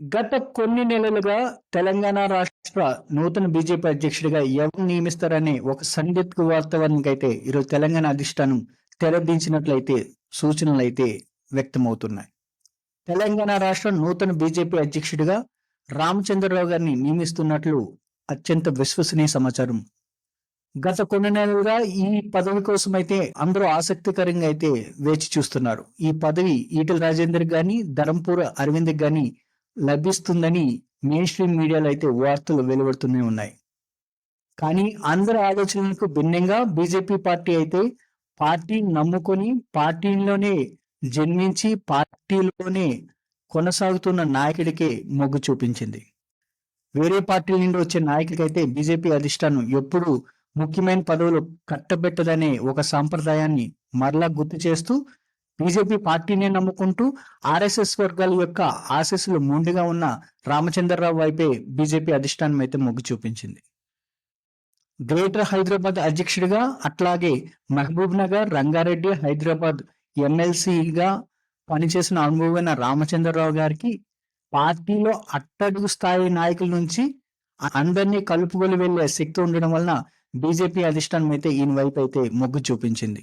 గత కొన్ని నెలలుగా తెలంగాణ రాష్ట్ర నూతన బీజేపీ అధ్యక్షుడిగా ఎవరు నియమిస్తారని ఒక సందిగ్ధ వాతావరణకైతే ఈరోజు తెలంగాణ అధిష్టానం తెరదించినట్లయితే సూచనలు అయితే వ్యక్తమవుతున్నాయి. తెలంగాణ రాష్ట్ర నూతన బీజేపీ అధ్యక్షుడిగా రామచంద్రరావు గారిని నియమిస్తున్నట్లు అత్యంత విశ్వసనీయ సమాచారం. గత కొన్ని నెలలుగా ఈ పదవి కోసం అయితే అందరూ ఆసక్తికరంగా అయితే వేచి చూస్తున్నారు. ఈ పదవి ఈటల రాజేందర్ గాని ధరంపూర్ అరవింద్ గాని లభిస్తుందని మెయిన్ స్ట్రీమ్ మీడియాలో అయితే వార్తలు వెలువడుతూనే ఉన్నాయి. కానీ అందరి ఆలోచనలకు భిన్నంగా బీజేపీ పార్టీ అయితే పార్టీ నమ్ముకొని పార్టీలోనే జన్మించి పార్టీలోనే కొనసాగుతున్న నాయకుడికే మొగ్గు చూపించింది. వేరే పార్టీల నుండి వచ్చే నాయకుడికైతే బీజేపీ అధిష్టానం ఎప్పుడు ముఖ్యమైన పదవులు కట్టబెట్టదనే ఒక సాంప్రదాయాన్ని మరలా గుర్తు చేస్తూ బీజేపీ పార్టీనే నమ్ముకుంటూ ఆర్ఎస్ఎస్ వర్గాల యొక్క ఆశీస్సులు మూండిగా ఉన్న రామచంద్రరావు వైపే బీజేపీ అధిష్టానం అయితే మొగ్గు చూపించింది. గ్రేటర్ హైదరాబాద్ అధ్యక్షుడిగా అట్లాగే మహబూబ్ నగర్ రంగారెడ్డి హైదరాబాద్ ఎమ్మెల్సీగా పనిచేసిన అనుభవమైన రామచంద్రరావు గారికి పార్టీలో అట్టడుగు స్థాయి నాయకుల నుంచి అందరినీ కలుపుకొని వెళ్ళే శక్తి ఉండడం వలన బీజేపీ అధిష్టానం అయితే ఈయన వైపు అయితే మొగ్గు చూపించింది.